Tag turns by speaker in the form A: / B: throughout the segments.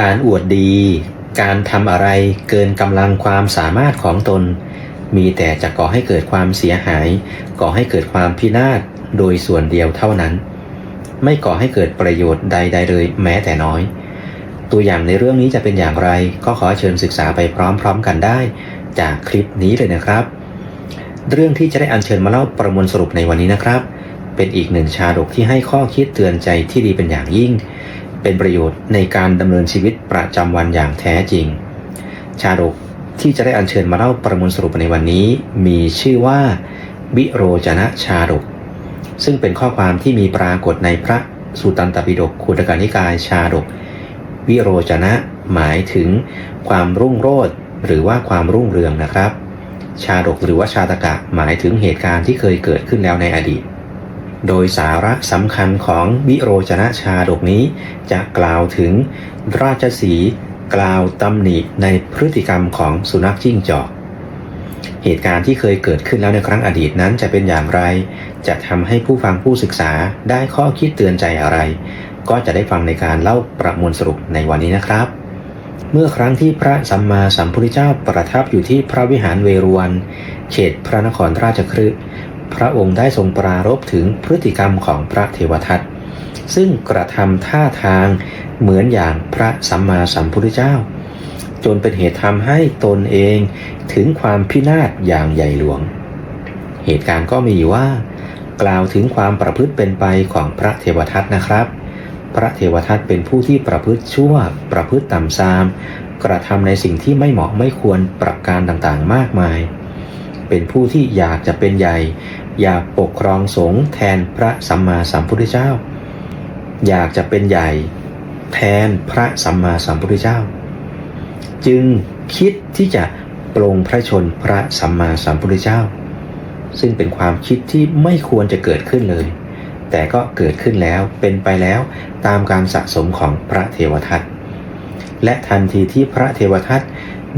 A: การอวดดี การทำอะไรเกินกำลังความสามารถของตน มีแต่จะก่อให้เกิดความเสียหาย ก่อให้เกิดความพินาศโดยส่วนเดียวเท่านั้น ไม่ก่อให้เกิดประโยชน์ใด ๆ เลยแม้แต่น้อย ตัวอย่างในเรื่องนี้จะเป็นอย่างไร ก็ขอเชิญศึกษาไปพร้อมๆกันได้ จากคลิปนี้เลยนะครับ เรื่องที่จะได้อัญเชิญมาเล่าประมวลสรุปในวันนี้นะครับ เป็นอีกหนึ่งชาดกที่ให้ข้อคิดเตือนใจที่ดีเป็นอย่างยิ่ง เป็นประโยชน์ในการดำเนินชีวิตประจำวันอย่างแท้จริง ชาดกที่จะได้อัญเชิญมาเล่าประมวลสรุปในวันนี้ มีชื่อว่าวิโรจนะชาดก ซึ่งเป็นข้อความที่มีปรากฏในพระสุตันตปิฎกขุตกานิกายชาดก วิโรจนะหมายถึงความรุ่งโรจน์หรือว่าความรุ่งเรืองนะครับ ชาดกหรือว่าชาตกะหมายถึงเหตุการณ์ที่เคยเกิดขึ้นแล้วในอดีต โดยสาระสำคัญของวิโรจนะชาดกนี้ จะกล่าวถึงราชสีกล่าวตำหนิในพฤติกรรมของสุนัขจิ้งจอก เหตุการณ์ที่เคยเกิดขึ้นแล้วในครั้งอดีตนั้นจะเป็นอย่างไร จะทำให้ผู้ฟังผู้ศึกษาได้ข้อคิดเตือนใจอะไร ก็จะได้ฟังในการเล่าประมวลสรุปในวันนี้นะครับ เมื่อครั้งที่พระสัมมาสัมพุทธเจ้าประทับอยู่ที่พระวิหารเวรวัน เขตพระนครราชคฤห์ พระองค์ได้ทรงปรารภถึงพฤติกรรมของพระเทวทัตซึ่งกระทำท่าทางเหมือนอย่างพระสัมมาสัมพุทธเจ้า จนเป็นเหตุทำให้ตนเองถึงความพินาศอย่างใหญ่หลวง เหตุการณ์ก็มีอยู่ว่า กล่าวถึงความประพฤติเป็นไปของพระเทวทัตนะครับ พระเทวทัตเป็นผู้ที่ประพฤติชั่ว ประพฤติต่ำทราม กระทำในสิ่งที่ไม่เหมาะไม่ควรประการต่างๆ มากมาย เป็นผู้ที่อยากจะเป็นใหญ่ อยากปกครองสงฆ์แทนพระสัมมาสัมพุทธเจ้า อยากจะเป็นใหญ่ แทนพระสัมมาสัมพุทธเจ้า จึงคิดที่จะปลงพระชนพระสัมมาสัมพุทธเจ้า ซึ่งเป็นความคิดที่ไม่ควรจะเกิดขึ้นเลย แต่ก็เกิดขึ้นแล้วเป็นไปแล้วตามการสะสมของพระเทวทัตและทันทีที่พระเทวทัต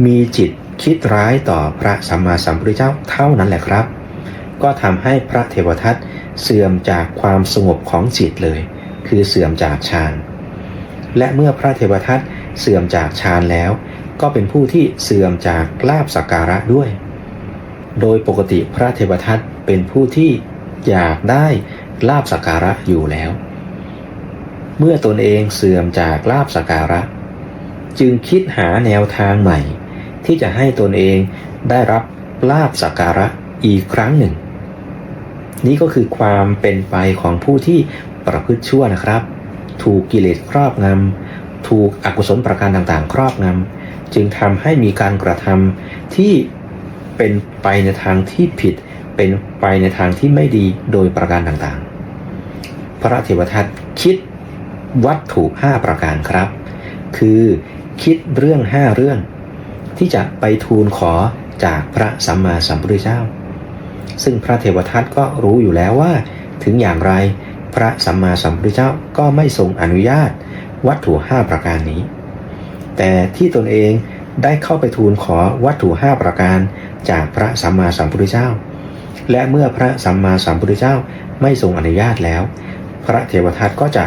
A: มีจิต คิดร้ายต่อพระสัมมาสัมพุทธเจ้าเท่านั้นแหละครับ ก็ทำให้พระเทวทัตเสื่อมจากความสงบของจิตเลย คือเสื่อมจากฌาน และเมื่อพระเทวทัตเสื่อมจากฌานแล้ว ก็เป็นผู้ที่เสื่อมจากลาบสักการะด้วย โดยปกติพระเทวทัตเป็นผู้ที่อยากได้ลาบสักการะอยู่แล้ว เมื่อตนเองเสื่อมจากลาบสักการะ จึงคิดหาแนวทางใหม่ ที่จะให้ตนเองได้รับลาบสักการะอีกครั้งหนึ่ง นี่ก็คือความเป็นไปของผู้ที่ประพฤติชั่วนะครับ ถูกกิเลสครอบงำถูกอกุศลประการต่างๆ ครอบงำจึงทำให้มีการกระทำที่เป็นไปในทางที่ผิด เป็นไปในทางที่ไม่ดีโดยประการต่างๆ พระเทวทัตคิดวัตถุห้าประการครับ คือคิดเรื่องห้าเรื่อง ที่จะไปทูลขอจากพระสัมมาสัมพุทธเจ้า ซึ่งพระเทวทัตก็รู้อยู่แล้วว่า ถึงอย่างไรพระสัมมาสัมพุทธเจ้าก็ไม่ทรงอนุญาตวัตถุห้าประการนี้ แต่ที่ตนเองได้เข้าไปทูลขอวัตถุห้าประการจากพระสัมมาสัมพุทธเจ้า และเมื่อพระสัมมาสัมพุทธเจ้าไม่ทรงอนุญาตแล้ว พระเทวทัตก็จะ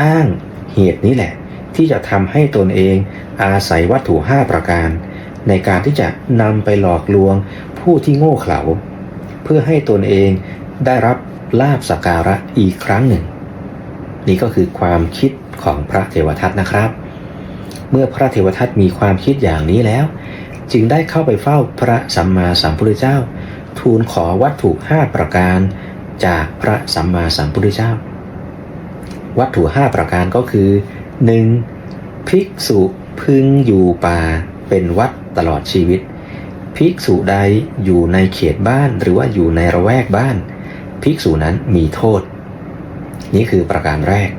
A: อ้างเหตุนี้แหละ ที่จะทำให้ตนเองอาศัยวัตถุห้าประการ ในการที่จะนำไปหลอกลวงผู้ที่โง่เขลาเพื่อให้ตนเองได้รับลาบสักการะอีกครั้งหนึ่ง นี่ก็คือความคิดของพระเทวทัตนะครับ เมื่อพระเทวทัตมีความคิดอย่างนี้แล้ว จึงได้เข้าไปเฝ้าพระสัมมาสัมพุทธเจ้า ทูลขอวัตถุห้าประการจากพระสัมมาสัมพุทธเจ้า วัตถุห้าประการก็คือ 1. ภิกษุพึงอยู่ป่าเป็นวัด ตลอดชีวิต ภิกษุใดอยู่ในเขตบ้านหรือว่าอยู่ในระแวกบ้าน ภิกษุนั้นมีโทษ นี่คือประการแรก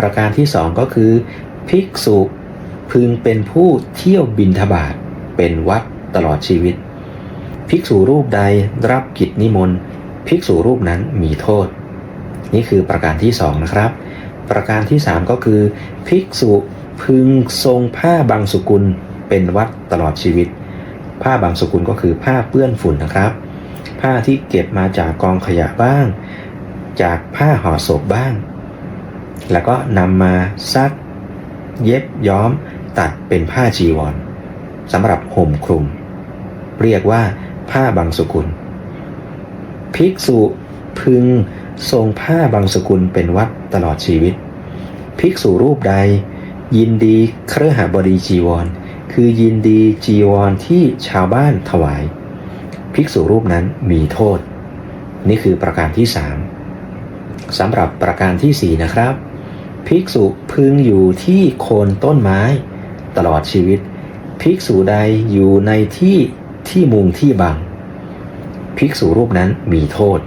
A: ประการที่สองก็คือ ภิกษุพึงเป็นผู้เที่ยวบินทบาทเป็นวัดตลอดชีวิต ภิกษุรูปใดรับกิจนิมนต์ ภิกษุรูปนั้นมีโทษ นี่คือประการที่สองนะครับ ประการที่สามก็คือ ภิกษุพึงทรงผ้าบางสุกุล เป็นวัดตลอดชีวิต ผ้าบางสกุลก็คือผ้าเปื้อนฝุ่นนะครับ ผ้าที่เก็บมาจากกองขยะบ้าง จากผ้าห่อศพบ้าง แล้วก็นำมาซัก เย็บย้อม ตัดเป็นผ้าจีวรสำหรับห่มคลุม เรียกว่าผ้าบางสกุล ภิกษุพึงทรงผ้าบางสกุลเป็นวัดตลอดชีวิต ภิกษุรูปใด ยินดีเครือหาบดีจีวร คือยินดีจีวรที่ชาวบ้านถวาย ภิกษุรูปนั้นมีโทษ นี่คือประการที่สามสำหรับประการที่สี่นะครับ ภิกษุพึงอยู่ที่โคนต้นไม้ ตลอดชีวิต ภิกษุใดอยู่ในที่ที่มุงที่บัง ภิกษุรูปนั้นมีโทษ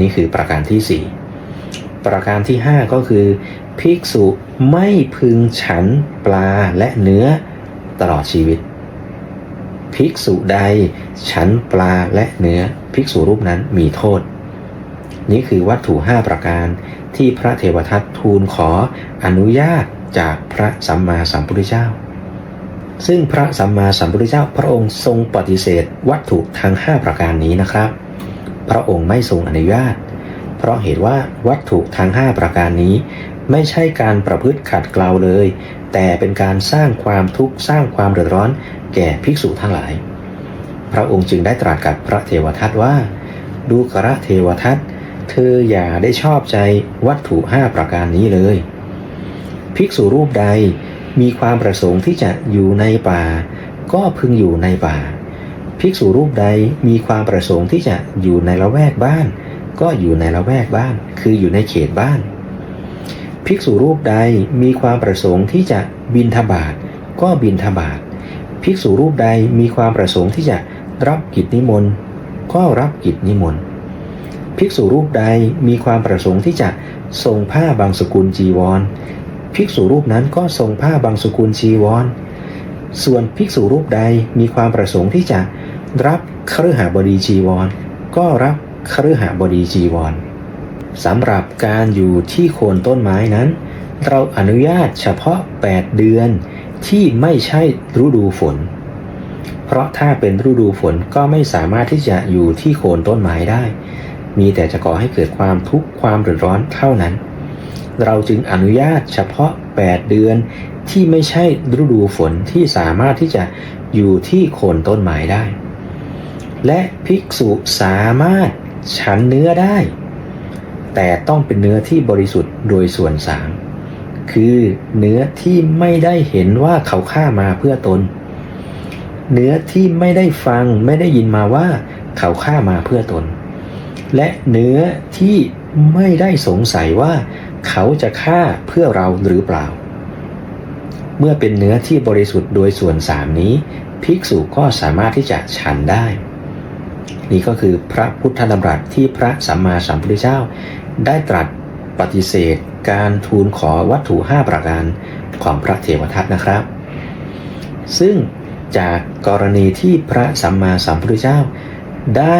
A: นี่คือประการที่สี่ประการที่ห้าก็คือ ภิกษุไม่พึงฉันปลาและเนื้อ ตลอดชีวิต ภิกษุใดฉันปลาและเนื้อภิกษุรูปนั้นมีโทษ นี่คือวัตถุห้าประการที่พระเทวทัตทูลขออนุญาตจากพระสัมมาสัมพุทธเจ้า ซึ่งพระสัมมาสัมพุทธเจ้า พระองค์ทรงปฏิเสธวัตถุทั้ง 5 ประการนี้นะครับ พระองค์ไม่ทรงอนุญาต เพราะเหตุว่าวัตถุทั้ง 5 ประการนี้ ไม่ใช่การประพฤติขัดเกลาเลย แต่เป็นการสร้างความทุกข์สร้างความเดือดร้อนแก่ภิกษุทั้งหลาย พระองค์จึงได้ตรัสกับพระเทวทัตว่า ดูกระเทวทัตเธออย่าได้ชอบใจวัตถุห้าประการนี้เลย ภิกษุรูปใดมีความประสงค์ที่จะอยู่ในป่า ก็พึงอยู่ในป่า ภิกษุรูปใดมีความประสงค์ที่จะอยู่ในละแวกบ้าน ก็อยู่ในละแวกบ้าน คืออยู่ในเขตบ้าน ภิกษุรูปใดมีความประสงค์ที่จะบินทบาทก็บินทบาทภิกษุรูปใดมีความประสงค์ที่จะรับกิจนิมนต์ก็รับกิจนิมนต์ภิกษุรูปใดมีความประสงค์ที่จะทรงผ้าบางสกุลจีวร ภิกษุรูปนั้นก็ทรงผ้าบางสกุลจีวร ส่วนภิกษุรูปใดมีความประสงค์ที่จะรับเครือหาบดีจีวร ก็รับเครือหาบดีจีวร สำหรับการอยู่ที่โคนต้นไม้นั้น เราอนุญาตเฉพาะ 8 เดือนที่ไม่ใช่ฤดูฝน เพราะถ้าเป็นฤดูฝนก็ไม่สามารถที่จะอยู่ที่โคนต้นไม้ได้ มีแต่จะก่อให้เกิดความทุกข์ความเดือดร้อนเท่านั้น เราจึงอนุญาตเฉพาะ 8 เดือนที่ไม่ใช่ฤดูฝนที่สามารถที่จะอยู่ที่โคนต้นไม้ได้ และภิกษุสามารถฉันเนื้อได้ แต่ต้องเป็นเนื้อที่บริสุทธิ์โดยส่วนสามคือเนื้อที่ไม่ได้เห็นว่าเขาฆ่ามาเพื่อตน เนื้อที่ไม่ได้ฟังไม่ได้ยินมาว่าเขาฆ่ามาเพื่อตน และเนื้อที่ไม่ได้สงสัยว่าเขาจะฆ่าเพื่อเราหรือเปล่า เมื่อเป็นเนื้อที่บริสุทธิ์โดยส่วนสามนี้ ภิกษุก็สามารถที่จะฉันได้ นี่ก็คือพระพุทธดำรัสที่พระสัมมาสัมพุทธเจ้า ได้ตรัสปฏิเสธ การทูลขอวัตถุห้าประการของพระเทวทัตนะครับ ซึ่งจากกรณีที่พระสัมมาสัมพุทธเจ้า ได้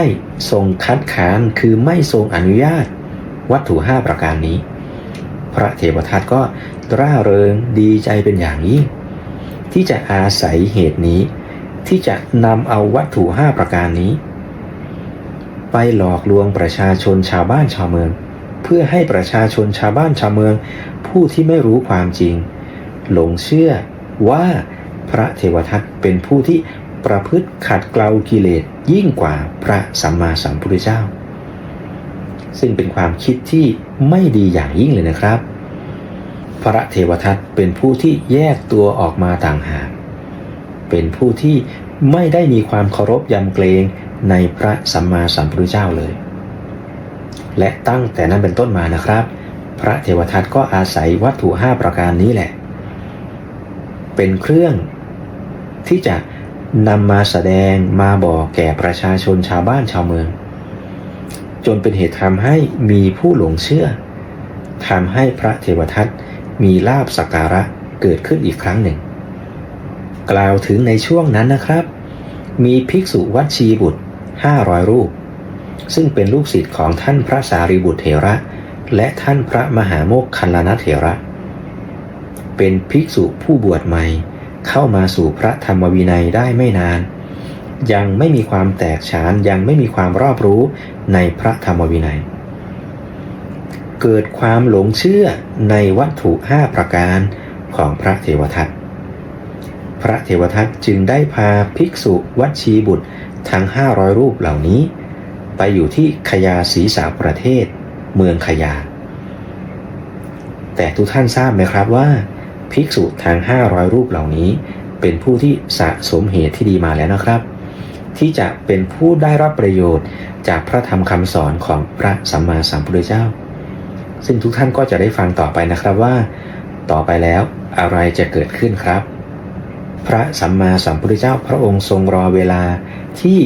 A: ทรงคัดค้านคือไม่ทรงอนุญาตวัตถุห้าประการนี้ พระเทวทัตก็ร่าเริงดีใจเป็นอย่างยิ่งที่จะอาศัยเหตุนี้ ที่จะนำเอาวัตถุห้าประการนี้ ไปหลอกลวงประชาชนชาวบ้านชาวเมือง เพื่อให้ประชาชนชาวบ้านชาวเมือง ผู้ที่ไม่รู้ความจริง หลงเชื่อว่าพระเทวทัตเป็นผู้ที่ประพฤติขัดเกลากิเลสยิ่งกว่าพระสัมมาสัมพุทธเจ้า ซึ่งเป็นความคิดที่ไม่ดีอย่างยิ่งเลยนะครับ พระเทวทัตเป็นผู้ที่แยกตัวออกมาต่างหากเป็นผู้ที่ไม่ได้มีความเคารพยำเกรง ในพระสัมมาสัมพุทธเจ้าเลย และตั้งแต่นั้นเป็นต้นมานะครับ พระเทวทัตก็อาศัยวัตถุห้าประการนี้แหละ เป็นเครื่องที่จะนำมาแสดงมาบอกแก่ประชาชนชาวบ้านชาวเมือง จนเป็นเหตุทำให้มีผู้หลงเชื่อทำให้พระเทวทัตมีลาบสักการะเกิดขึ้นอีกครั้งหนึ่ง กล่าวถึงในช่วงนั้นนะครับ มีภิกษุวัดชีบุตร 500 รูป ซึ่งเป็นลูกศิษย์ของท่านพระสารีบุตรเถระ และท่านพระมหาโมกคัลลานเถระ เป็นภิกษุผู้บวชใหม่ เข้ามาสู่พระธรรมวินัยได้ไม่นาน ยังไม่มีความแตกฉานยังไม่มีความรอบรู้ในพระธรรมวินัย เกิดความหลงเชื่อในวัตถุห้าประการของพระเทวทัตพระเทวทัตจึงได้พาภิกษุวัดชีบุตร ทั้ง 500 รูปเหล่านี้ ไปอยู่ที่ขยาศรีสาประเทศ เมืองขยา แต่ทุกท่านทราบไหมครับว่า ภิกษุทั้ง 500 รูปเหล่านี้ เป็นผู้ที่สะสมเหตุที่ดีมาแล้วนะครับ ที่จะเป็นผู้ได้รับประโยชน์จากพระธรรมคำสอนของพระสัมมาสัมพุทธเจ้า ซึ่งทุกท่านก็จะได้ฟังต่อไปนะครับว่า ต่อไปแล้วอะไรจะเกิดขึ้นครับ พระสัมมาสัมพุทธเจ้าพระองค์ทรงรอเวลา ที่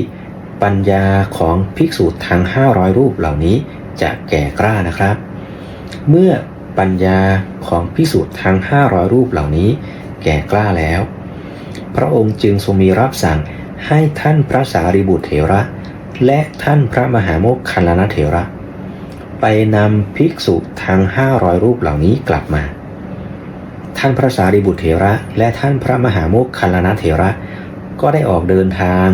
A: ปัญญาของภิกษุทั้ง 500 รูปเหล่านี้จะแก่กล้านะครับ เมื่อปัญญาของภิกษุทั้ง 500 รูปเหล่านี้ แก่กล้าแล้ว พระองค์จึงทรงมีรับสั่งให้ท่านพระสารีบุตรเถระ และท่านพระมหาโมคคัลลานเถระ ไปนำภิกษุทั้ง 500 รูปเหล่านี้กลับมา ท่านพระสารีบุตรเถระ และท่านพระมหาโมคคัลลานเถระ ก็ได้ออกเดินทาง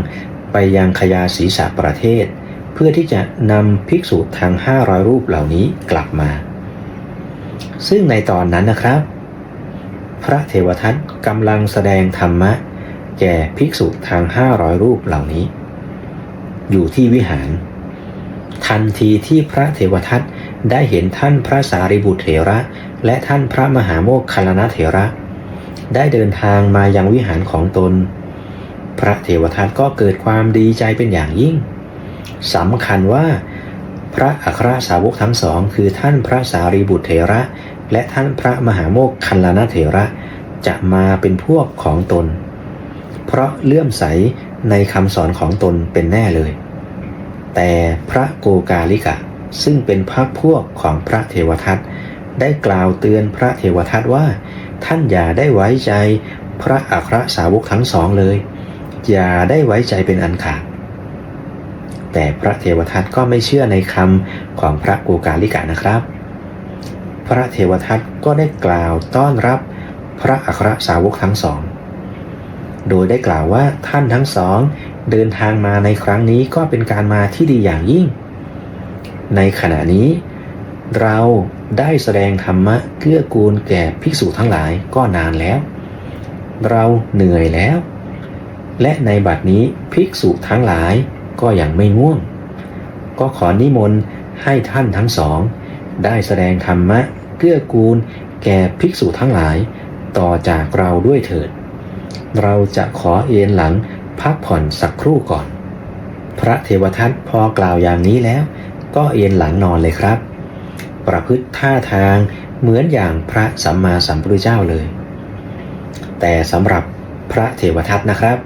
A: ไปยังขยาศีสาประเทศ เพื่อที่จะนำภิกษุทั้ง500 รูปเหล่านี้กลับมา ซึ่งในตอนนั้นนะครับ พระเทวทัตกำลังแสดงธรรมะ แก่ภิกษุทาง 500 รูปเหล่านี้ อยู่ที่วิหาร ทันทีที่พระเทวทัตได้เห็นท่านพระสารีบุตรเถระ และท่านพระมหาโมคคัลลานเถระ ได้เดินทางมายังวิหารของตน พระเทวทัตก็เกิดความดีใจเป็นอย่างยิ่งสำคัญว่า พระอัครสาวกทั้งสอง คือท่านพระสารีบุตรเถระ และท่านพระมหาโมคคัลลานาเถระจะมาเป็นพวกของตน เพราะเลื่อมใสในคำสอนของตนเป็นแน่เลย แต่พระโกกาลิกะ ซึ่งเป็นพรรคพวกของพระเทวทัตได้กล่าวเตือนพระเทวทัตว่า ท่านอย่าได้ไว้ใจพระอัครสาวกทั้งสองเลย อย่าได้ไว้ใจเป็นอันขาด แต่พระเทวทัตก็ไม่เชื่อในคำของพระโกกาลิกะนะครับ พระเทวทัตก็ได้กล่าวต้อนรับพระอัครสาวกทั้งสอง โดยได้กล่าวว่าท่านทั้งสองเดินทางมาในครั้งนี้ก็เป็นการมาที่ดีอย่างยิ่ง ในขณะนี้ เราได้แสดงธรรมะเกื้อกูลแก่ภิกษุทั้งหลายก็นานแล้ว เราเหนื่อยแล้ว และในบัดนี้ภิกษุทั้งหลายก็ยังไม่ง่วง ก็ขอนิมนต์ให้ท่านทั้งสอง ได้แสดงธรรมะเกื้อกูล แก่ภิกษุทั้งหลาย ต่อจากเราด้วยเถิด เราจะขอเอนหลังพักผ่อนสักครู่ก่อน พระเทวทัตพอกล่าวอย่างนี้แล้ว ก็เอนหลังนอนเลยครับ ประพฤติท่าทางเหมือนอย่างพระสัมมาสัมพุทธเจ้าเลย แต่สำหรับพระเทวทัตนะครับ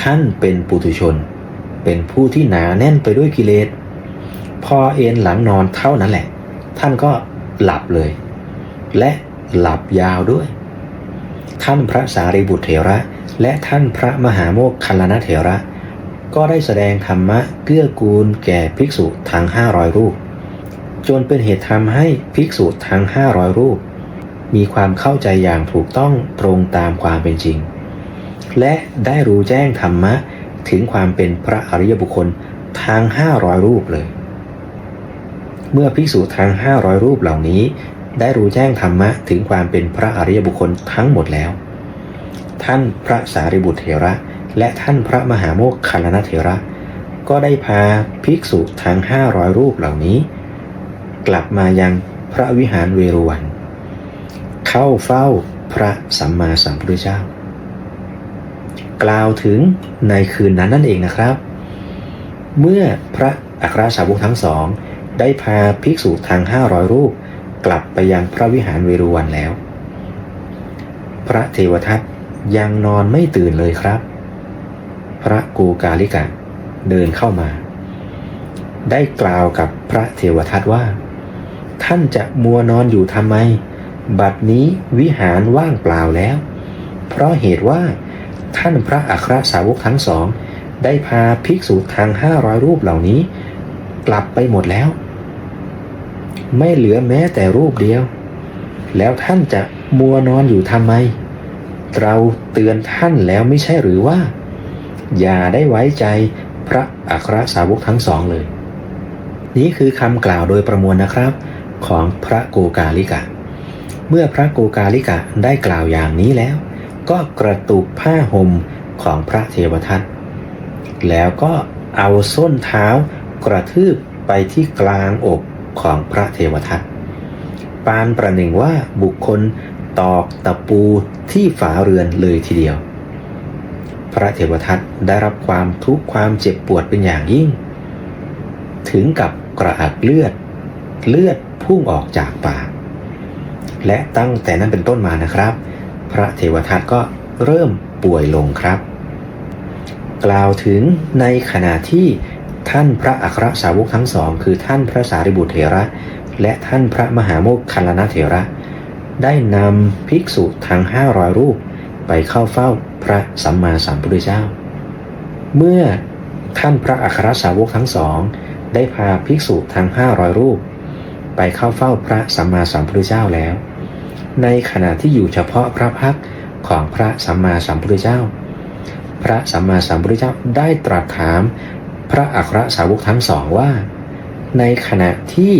A: ท่านเป็นปุถุชน เป็นผู้ที่หนาแน่นไปด้วยกิเลส พอเอนหลังนอนเท่านั้นแหละ ท่านก็หลับเลย และหลับยาวด้วย ท่านพระสารีบุตรเถระ และท่านพระมหาโมคคัลลานเถระ ก็ได้แสดงธรรมะเกื้อกูลแก่ภิกษุทั้ง500 รูป จนเป็นเหตุทำให้ภิกษุทั้ง500 รูป มีความเข้าใจอย่างถูกต้องตรงตามความเป็นจริง และได้รู้แจ้งธรรมะถึงความเป็นพระอริยบุคคลทั้ง500 รูปเลย เมื่อภิกษุทั้ง500 รูปเหล่านี้ ได้รู้แจ้งธรรมะถึงความเป็นพระอริยบุคคลทั้งหมดแล้ว ท่านพระสารีบุตรเถระ และท่านพระมหาโมคคัลลานเถระ ก็ได้พาภิกษุทั้ง500 รูปเหล่านี้ กลับมายังพระวิหารเวรุวัน เข้าเฝ้าพระสัมมาสัมพุทธเจ้า กล่าวถึงในคืนนั้นนั่นเองนะครับ เมื่อพระอัครสาวกทั้งสอง ได้พาภิกษุทาง500รูป กลับไปยังพระวิหารเวรุวันแล้ว พระเทวทัตยังนอนไม่ตื่นเลยครับ พระกูกาลิกะเดินเข้ามา ได้กล่าวกับพระเทวทัตว่า ท่านจะมัวนอนอยู่ทำไม บัดนี้วิหารว่างเปล่าแล้ว เพราะเหตุว่า ท่านพระอัครสาวกทั้งสอง ได้พาภิกษุทางห้าร้อยรูปเหล่านี้ กลับไปหมดแล้ว ไม่เหลือแม้แต่รูปเดียว แล้วท่านจะมัวนอนอยู่ทำไม เราเตือนท่านแล้วไม่ใช่หรือว่า อย่าได้ไว้ใจพระอัครสาวกทั้งสองเลย นี่คือคำกล่าวโดยประมวลนะครับของพระโกกาลิกะ เมื่อพระโกกาลิกะได้กล่าวอย่างนี้แล้ว ก็กระตุกผ้าห่มของพระเทวทัตแล้วก็เอาส้นเท้ากระทืบไปที่กลางอกของพระเทวทัตปานประหนึ่งว่าบุคคลตอกตะปูที่ฝาเรือนเลยทีเดียว พระเทวทัตได้รับความทุกข์ความเจ็บปวดเป็นอย่างยิ่ง ถึงกับกระอักเลือด เลือดพุ่งออกจากปาก และตั้งแต่นั้นเป็นต้นมานะครับ พระเทวทัตก็เริ่มป่วยลงครับ กล่าวถึงในขณะที่ท่านพระอัครสาวกทั้งสอง คือท่านพระสารีบุตรเถระ และท่านพระมหาโมคคัลลานเถระ ได้นำภิกษุทั้งห้าร้อยรูป ไปเข้าเฝ้าพระสัมมาสัมพุทธเจ้า เมื่อท่านพระอัครสาวกทั้งสอง ได้พาภิกษุทั้งห้าร้อยรูป ไปเข้าเฝ้าพระสัมมาสัมพุทธเจ้าแล้ว ในขณะที่อยู่เฉพาะพระพักตร์ของพระสัมมาสัมพุทธเจ้า พระสัมมาสัมพุทธเจ้าได้ตรัสถามพระอัครสาวกทั้งสองว่า ในขณะที่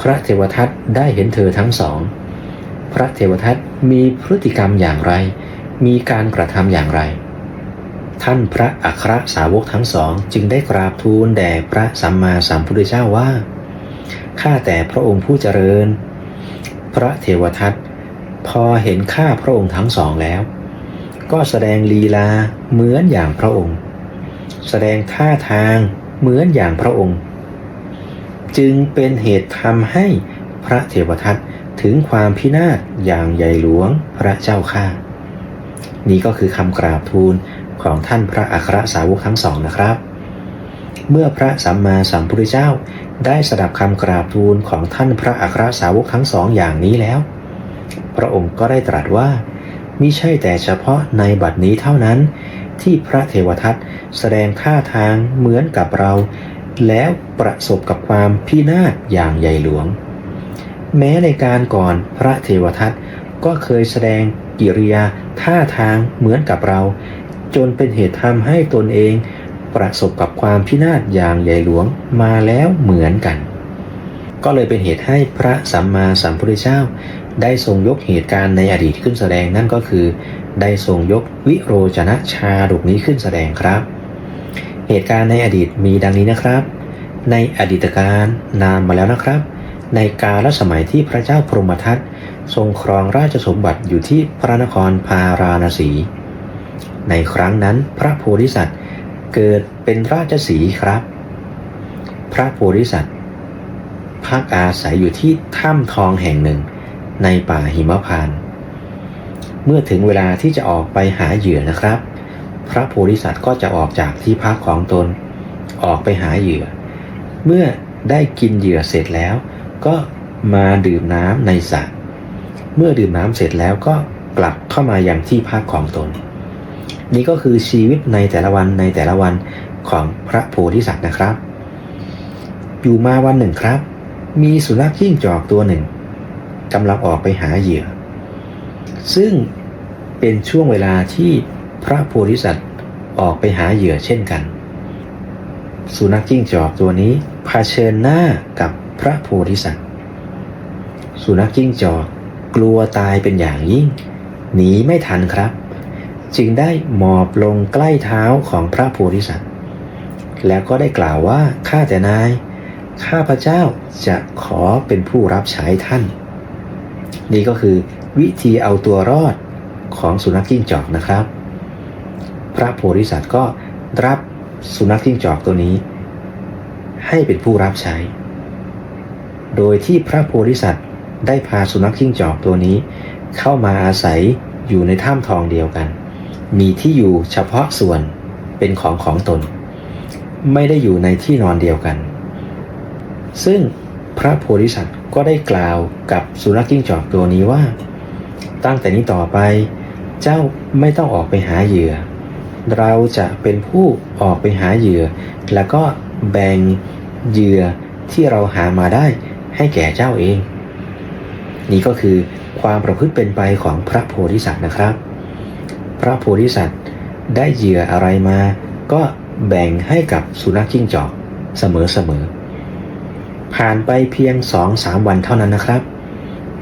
A: พระเทวทัตได้เห็นเธอทั้งสอง พระเทวทัตมีพฤติกรรมอย่างไร มีการกระทำอย่างไร ท่านพระอัครสาวกทั้งสองจึงได้กราบทูลแด่พระสัมมาสัมพุทธเจ้าว่า ข้าแต่พระองค์ผู้เจริญ พระเทวทัต พอเห็นข้าพระองค์ทั้งสองแล้ว ก็แสดงลีลาเหมือนอย่างพระองค์ แสดงท่าทางเหมือนอย่างพระองค์ จึงเป็นเหตุทำให้พระเทวทัตถึงความพินาศอย่างใหญ่หลวงพระเจ้าข้านี่ก็คือคำกราบทูลของท่านพระอัครสาวกทั้งสองนะครับ เมื่อพระสัมมาสัมพุทธเจ้าได้สดับคำกราบทูลของท่านพระอัครสาวกทั้งสองอย่างนี้แล้ว พระองค์ก็ได้ตรัสว่ามิใช่แต่เฉพาะในบัดนี้เท่านั้น ที่พระเทวทัตแสดงท่าทางเหมือนกับเรา แล้วประสบกับความพินาศอย่างใหญ่หลวง แม้ในการก่อนพระเทวทัตก็เคยแสดงกิริยาท่าทางเหมือนกับเรา จนเป็นเหตุทำให้ตนเองประสบกับความพินาศอย่างใหญ่หลวงมาแล้วเหมือนกัน ก็เลยเป็นเหตุให้พระสัมมาสัมพุทธเจ้า ได้ทรงยกเหตุการณ์ในอดีตขึ้นแสดงนั่นก็คือ ได้ทรงยกวิโรจนะชาดกนี้ขึ้นแสดงครับ เหตุการณ์ในอดีตมีดังนี้นะครับ ในอดีตการนานมาแล้วนะครับ ในกาลสมัยที่พระเจ้าพรหมทัตทรงครองราชสมบัติอยู่ที่พระนครพาราณสี ในครั้งนั้นพระโพธิสัตว์เกิดเป็นราชสีครับ พระโพธิสัตว์พักอาศัยอยู่ที่ถ้ำทองแห่งหนึ่ง ในป่าหิมพาน เมื่อถึงเวลาที่จะออกไปหาเหยื่อนะครับ พระโพธิสัตว์ก็จะออกจากที่พักของตน ออกไปหาเหยื่อ เมื่อได้กินเหยื่อเสร็จแล้ว ก็มาดื่มน้ำในสระเมื่อดื่มน้ำเสร็จแล้วก็กลับเข้ามายังที่พักของตน นี่ก็คือชีวิตในแต่ละวันในแต่ละวันของพระโพธิสัตว์นะครับ อยู่มาวันหนึ่งครับ มีสุนัขจิ้งจอกตัวหนึ่ง กำลังออกไปหาเหยื่อ ซึ่งเป็นช่วงเวลาที่พระโพธิสัตว์ออกไปหาเหยื่อเช่นกัน สุนัขจิ้งจอกตัวนี้เผชิญหน้ากับพระโพธิสัตว์ สุนัขจิ้งจอกกลัวตายเป็นอย่างยิ่ง หนีไม่ทันครับ จึงได้หมอบลงใกล้เท้าของพระโพธิสัตว์ แล้วก็ได้กล่าวว่าข้าแต่นาย ข้าพระเจ้าจะขอเป็นผู้รับใช้ท่าน นี่ก็คือวิธีเอาตัวรอดของสุนัขจิ้งจอกนะครับ พระโพธิสัตว์ก็รับสุนัขจิ้งจอกตัวนี้ ให้เป็นผู้รับใช้ โดยที่พระโพธิสัตว์ได้พาสุนัขจิ้งจอกตัวนี้ เข้ามาอาศัยอยู่ในถ้ำทองเดียวกัน มีที่อยู่เฉพาะส่วนเป็นของของตน ไม่ได้อยู่ในที่นอนเดียวกัน ซึ่งพระโพธิสัตว์ ก็ได้กล่าวกับสุนัขจิ้งจอกตัวนี้ว่า ตั้งแต่นี้ต่อไปเจ้าไม่ต้องออกไปหาเหยื่อ เราจะเป็นผู้ออกไปหาเหยื่อ แล้วก็แบ่งเหยื่อที่เราหามาได้ให้แก่เจ้าเอง นี่ก็คือความประพฤติเป็นไปของพระโพธิสัตว์นะครับ พระโพธิสัตว์ได้เหยื่ออะไรมา ก็แบ่งให้กับสุนัขจิ้งจอกเสมอๆ ผ่านไปเพียงสองสามวันเท่านั้นนะครับ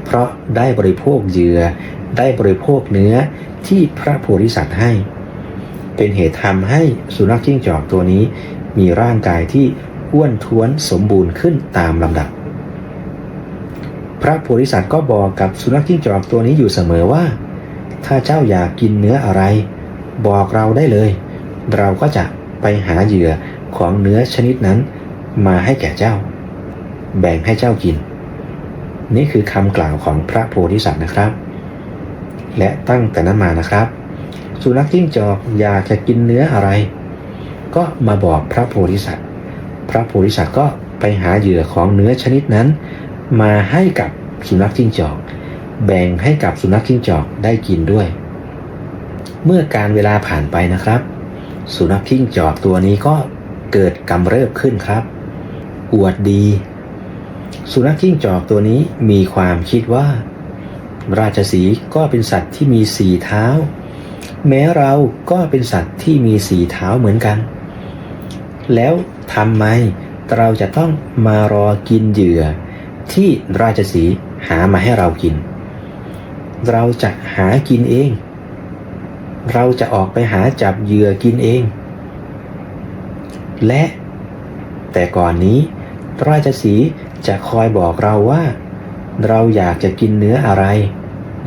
A: เพราะได้บริโภคเหยื่อ ได้บริโภคเนื้อที่พระโพธิสัตว์ให้ เป็นเหตุทำให้สุนัขจิ้งจอกตัวนี้ มีร่างกายที่อ้วนท้วนสมบูรณ์ขึ้นตามลำดับ พระโพธิสัตว์ก็บอกกับสุนัขจิ้งจอกตัวนี้อยู่เสมอว่า ถ้าเจ้าอยากกินเนื้ออะไร บอกเราได้เลย เราก็จะไปหาเหยื่อของเนื้อชนิดนั้นมาให้แก่เจ้า แบ่งให้เจ้ากิน นี่คือคำกล่าวของพระโพธิสัตว์นะครับ และตั้งแต่นั้นมานะครับ สุนัขจิ้งจอกอยากจะกินเนื้ออะไร ก็มาบอกพระโพธิสัตว์ พระโพธิสัตว์ก็ไปหาเหยื่อของเนื้อชนิดนั้น มาให้กับสุนัขจิ้งจอก แบ่งให้กับสุนัขจิ้งจอกได้กินด้วย เมื่อการเวลาผ่านไปนะครับ สุนัขจิ้งจอกตัวนี้ก็เกิดกำเริบขึ้นครับ อวดดี สุนัขจิ้งจอกตัวนี้มีความคิดว่า ราชสีก็เป็นสัตว์ที่มีสี่เท้า แม้เราก็เป็นสัตว์ที่มีสี่เท้าเหมือนกัน แล้วทำไมเราจะต้องมารอกินเหยื่อ ที่ราชสีหามาให้เรากิน เราจะหากินเอง เราจะออกไปหาจับเหยื่อกินเอง และ แต่ก่อนนี้ราชสี จะคอยบอกเราว่า เราอยากจะกินเนื้ออะไร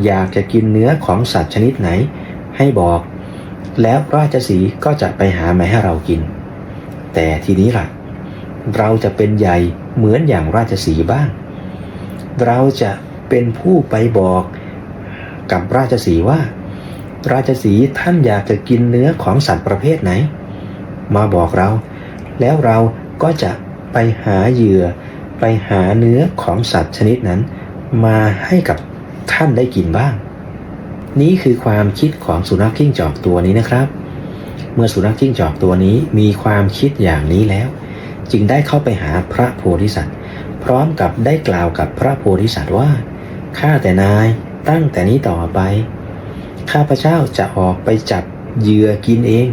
A: อยากจะกินเนื้อของสัตว์ชนิดไหน ให้บอก แล้วราชสีก็จะไปหามาให้เรากิน แต่ทีนี้ล่ะ เราจะเป็นใหญ่เหมือนอย่างราชสีบ้าง เราจะเป็นผู้ไปบอกกับราชสีว่า ราชสีท่านอยากจะกินเนื้อของสัตว์ประเภทไหน มาบอกเรา แล้วเราก็จะไปหาเหยื่อ ไปหาเนื้อของสัตว์ชนิดนั้น มาให้กับท่านได้กินบ้าง นี่คือความคิดของสุนัขจิ้งจอกตัวนี้นะครับ เมื่อสุนัขจิ้งจอกตัวนี้มีความคิดอย่างนี้แล้ว จึงได้เข้าไปหาพระโพธิสัตว์ พร้อมกับได้กล่าวกับพระโพธิสัตว์ว่าข้าแต่นายตั้งแต่นี้ต่อไป ข้าพเจ้าจะออกไปจับเหยื่อกินเอง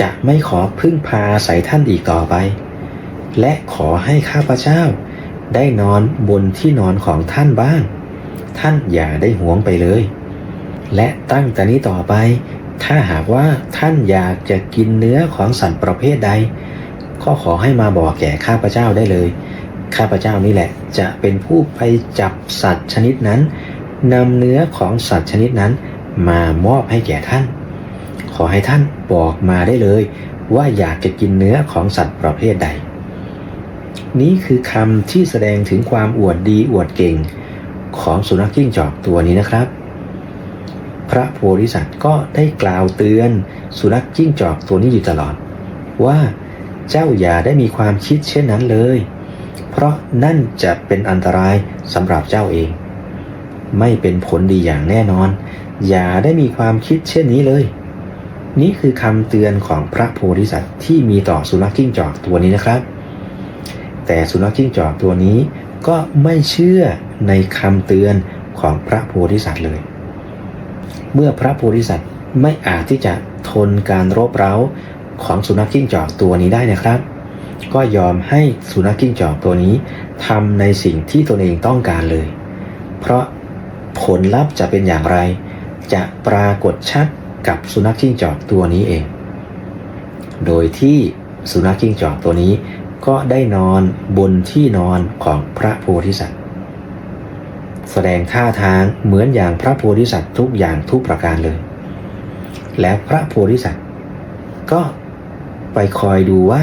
A: จะไม่ขอพึ่งพาใส่ท่านอีกต่อไป และขอให้ข้าพเจ้า ได้นอนบนที่นอนของท่านบ้าง ท่านอย่าได้หวงไปเลย และตั้งแต่นี้ต่อไป ถ้าหากว่าท่านอยากจะกินเนื้อของสัตว์ประเภทใด ก็ขอให้มาบอกแก่ข้าพเจ้าได้เลย ข้าพเจ้านี่แหละ จะเป็นผู้ไปจับสัตว์ชนิดนั้นนำเนื้อของสัตว์ชนิดนั้น มามอบให้แก่ท่าน ขอให้ท่านบอกมาได้เลย ว่าอยากจะกินเนื้อของสัตว์ประเภทใด นี้คือคำที่แสดงถึงความอวดดีอวดเก่ง ของสุนัขจิ้งจอกตัวนี้นะครับ พระโพธิสัตว์ก็ได้กล่าวเตือนสุนัขจิ้งจอกตัวนี้อยู่ตลอด ว่าเจ้าอย่าได้มีความคิดเช่นนั้นเลย เพราะนั่นจะเป็นอันตรายสำหรับเจ้าเอง ไม่เป็นผลดีอย่างแน่นอน อย่าได้มีความคิดเช่นนี้เลย นี่คือคำเตือนของพระโพธิสัตว์ที่มีต่อสุนัขจิ้งจอกตัวนี้นะครับ แต่สุนัขจิ้งจอกตัวนี้ก็ไม่เชื่อในคำเตือนของพระโพธิสัตว์เลย เมื่อพระโพธิสัตว์ไม่อาจที่จะทนการรบเร้าของสุนัขจิ้งจอกตัวนี้ได้นะครับ ก็ยอมให้สุนัขจิ้งจอกตัวนี้ทำในสิ่งที่ตนเองต้องการเลย เพราะผลลัพธ์จะเป็นอย่างไร จะปรากฏชัดกับสุนัขจิ้งจอกตัวนี้เอง โดยที่สุนัขจิ้งจอกตัวนี้ ก็ได้นอนบนที่นอนของพระโพธิสัตว์ แสดงท่าทางเหมือนอย่างพระโพธิสัตว์ทุกอย่างทุกประการเลย แล้วพระโพธิสัตว์ ก็ไปคอยดูว่า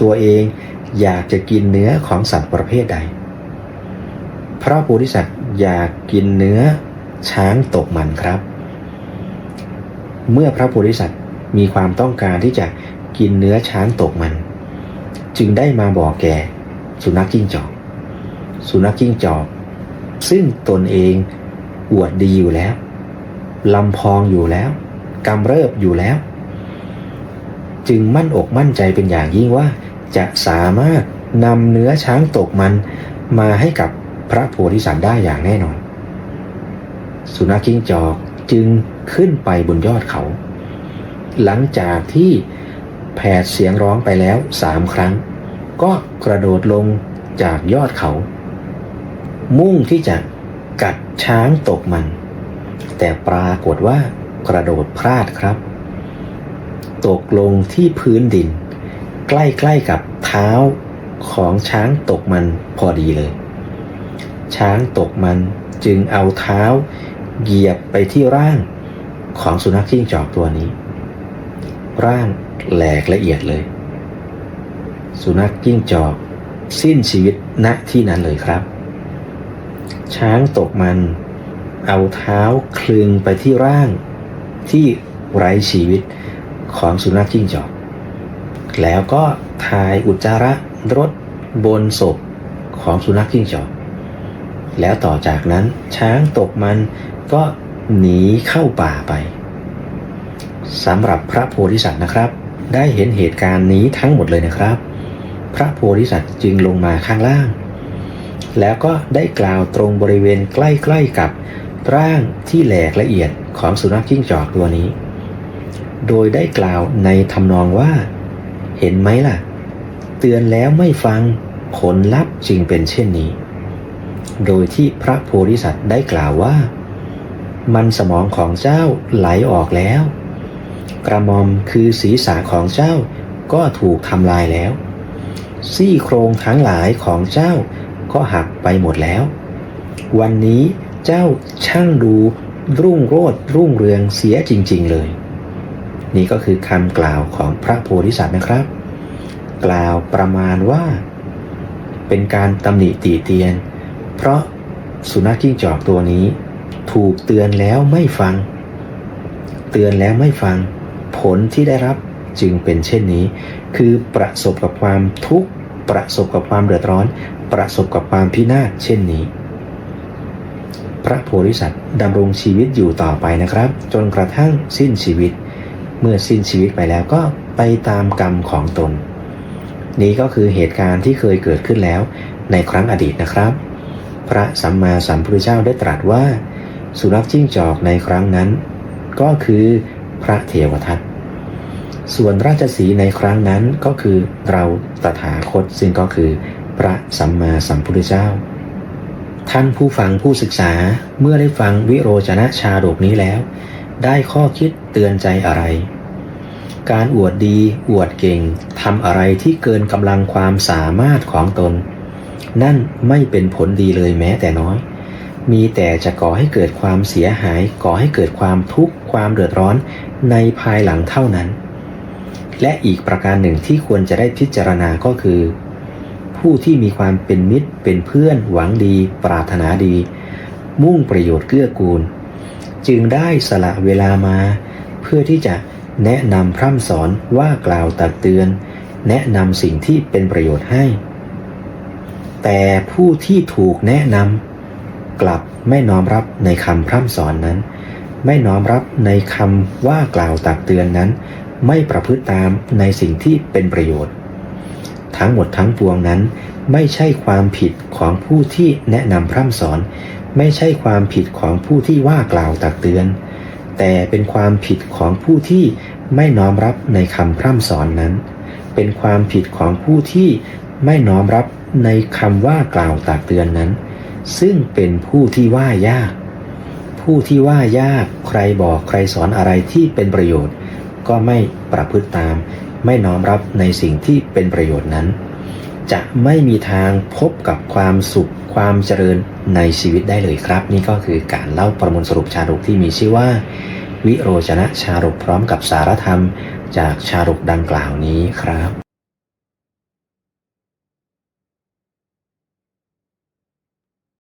A: ตัวเองอยากจะกินเนื้อของสัตว์ประเภทใด พระโพธิสัตว์อยากกินเนื้อช้างตกมันครับ เมื่อพระโพธิสัตว์มีความต้องการที่จะกินเนื้อช้างตกมัน จึงได้มาบอกแกสุนัขจิ้งจอก สุนัขจิ้งจอก ซึ่งตนเองอวดดีอยู่แล้วลำพองอยู่แล้วกำเริบอยู่แล้ว จึงมั่นอกมั่นใจเป็นอย่างยิ่งว่า จะสามารถนำเนื้อช้างตกมันมาให้กับพระโพธิสัตว์ได้อย่างแน่นอน สุนัขจิ้งจอกจึงขึ้นไปบนยอดเขา หลังจากที่ แผดเสียงร้องไปแล้วสามครั้ง ก็กระโดดลงจากยอดเขา มุ่งที่จะกัดช้างตกมัน แต่ปรากฏว่ากระโดดพลาดครับ ตกลงที่พื้นดิน ใกล้ๆกับเท้าของช้างตกมันพอดีเลย ช้างตกมันจึงเอาเท้าเหยียบไปที่ร่างของสุนัขจิ้งจอกตัวนี้ ร่าง แหลกละเอียดเลย สุนัขจิ้งจอก สิ้นชีวิตณที่นั้นเลยครับ ช้างตกมัน เอาเท้าคลึงไปที่ร่าง ที่ไร้ชีวิตของสุนัขจิ้งจอก แล้วก็ถ่ายอุจจาระรถบนศพของสุนัขจิ้งจอก แล้วต่อจากนั้นช้างตกมันก็หนีเข้าป่าไปสำหรับพระโพธิสัตว์นะครับ ได้เห็นเหตุการณ์นี้ทั้งหมดเลยนะครับ พระโพธิสัตว์จึงลงมาข้างล่าง แล้วก็ได้กล่าวตรงบริเวณใกล้ๆกับร่างที่แหลกละเอียดของสุนัขจิ้งจอกตัวนี้ โดยได้กล่าวในทำนองว่า เห็นไหมล่ะ เตือนแล้วไม่ฟังผลลัพธ์จึงเป็นเช่นนี้ โดยที่พระโพธิสัตว์ได้กล่าวว่า มันสมองของเจ้าไหลออกแล้ว กระมอมคือศีรษะของเจ้าก็ถูกทำลายแล้ว ซี่โครงทั้งหลายของเจ้าก็หักไปหมดแล้ว วันนี้เจ้าช่างดูรุ่งโรจน์รุ่งเรืองเสียจริง ๆเลย นี่ก็คือคำกล่าวของพระโพธิสัตว์นะครับ กล่าวประมาณว่า เป็นการตำหนิตีเตียน เพราะสุนัขจิ้งจอกตัวนี้ ถูกเตือนแล้วไม่ฟัง เตือนแล้วไม่ฟัง ผลที่ได้รับจึงเป็นเช่นนี้ คือประสบกับความทุกข์ ประสบกับความเดือดร้อน ประสบกับความพินาศเช่นนี้ พระโพธิสัตว์ดำรงชีวิตอยู่ต่อไปนะครับ จนกระทั่งสิ้นชีวิต เมื่อสิ้นชีวิตไปแล้วก็ไปตามกรรมของตน นี้ก็คือเหตุการณ์ที่เคยเกิดขึ้นแล้วในครั้งอดีตนะครับ พระสัมมาสัมพุทธเจ้าได้ตรัสว่า สุนัขจิ้งจอกในครั้งนั้น ก็คือพระเทวทัต ส่วนราชสีในครั้งนั้นก็คือเราตถาคตซึ่งก็คือพระสัมมาสัมพุทธเจ้า ท่านผู้ฟังผู้ศึกษาเมื่อได้ฟังวิโรจนะชาดกนี้แล้ว ได้ข้อคิดเตือนใจอะไร การอวดดีอวดเก่งทำอะไรที่เกินกำลังความสามารถของตน นั่นไม่เป็นผลดีเลยแม้แต่น้อย มีแต่จะก่อให้เกิดความเสียหายก่อให้เกิดความทุกข์ความเดือดร้อนในภายหลังเท่านั้น และอีกประการหนึ่งที่ควรจะได้พิจารณาก็คือ ผู้ที่มีความเป็นมิตร เป็นเพื่อน หวังดี ปรารถนาดี มุ่งประโยชน์เกื้อกูล จึงได้สละเวลามา เพื่อที่จะแนะนำพร่ำสอนว่ากล่าวตักเตือน แนะนำสิ่งที่เป็นประโยชน์ให้ แต่ผู้ที่ถูกแนะนำกลับไม่น้อมรับในคำพร่ำสอนนั้น ไม่น้อมรับในคำว่ากล่าวตักเตือนนั้น ไม่ประพฤติตามในสิ่งที่เป็นประโยชน์ ทั้งหมดทั้งปวงนั้น ไม่ใช่ความผิดของผู้ที่แนะนำพร่ำสอน ไม่ใช่ความผิดของผู้ที่ว่ากล่าวตักเตือน แต่เป็นความผิดของผู้ที่ไม่น้อมรับในคำพร่ำสอนนั้น เป็นความผิดของผู้ที่ไม่น้อมรับในคำว่ากล่าวตักเตือนนั้น ซึ่งเป็นผู้ที่ว่ายาก ผู้ที่ว่ายากใครบอกใครสอนอะไรที่เป็นประโยชน์ ก็ไม่ประพฤติตาม ไม่น้อมรับในสิ่งที่เป็นประโยชน์นั้น จะไม่มีทางพบกับความสุขความเจริญในชีวิตได้เลยครับ นี่ก็คือการเล่าประมวลสรุปชาดกที่มีชื่อว่า วิโรจนะชาดกพร้อมกับสารธรรม จากชาดกดังกล่าวนี้ครับ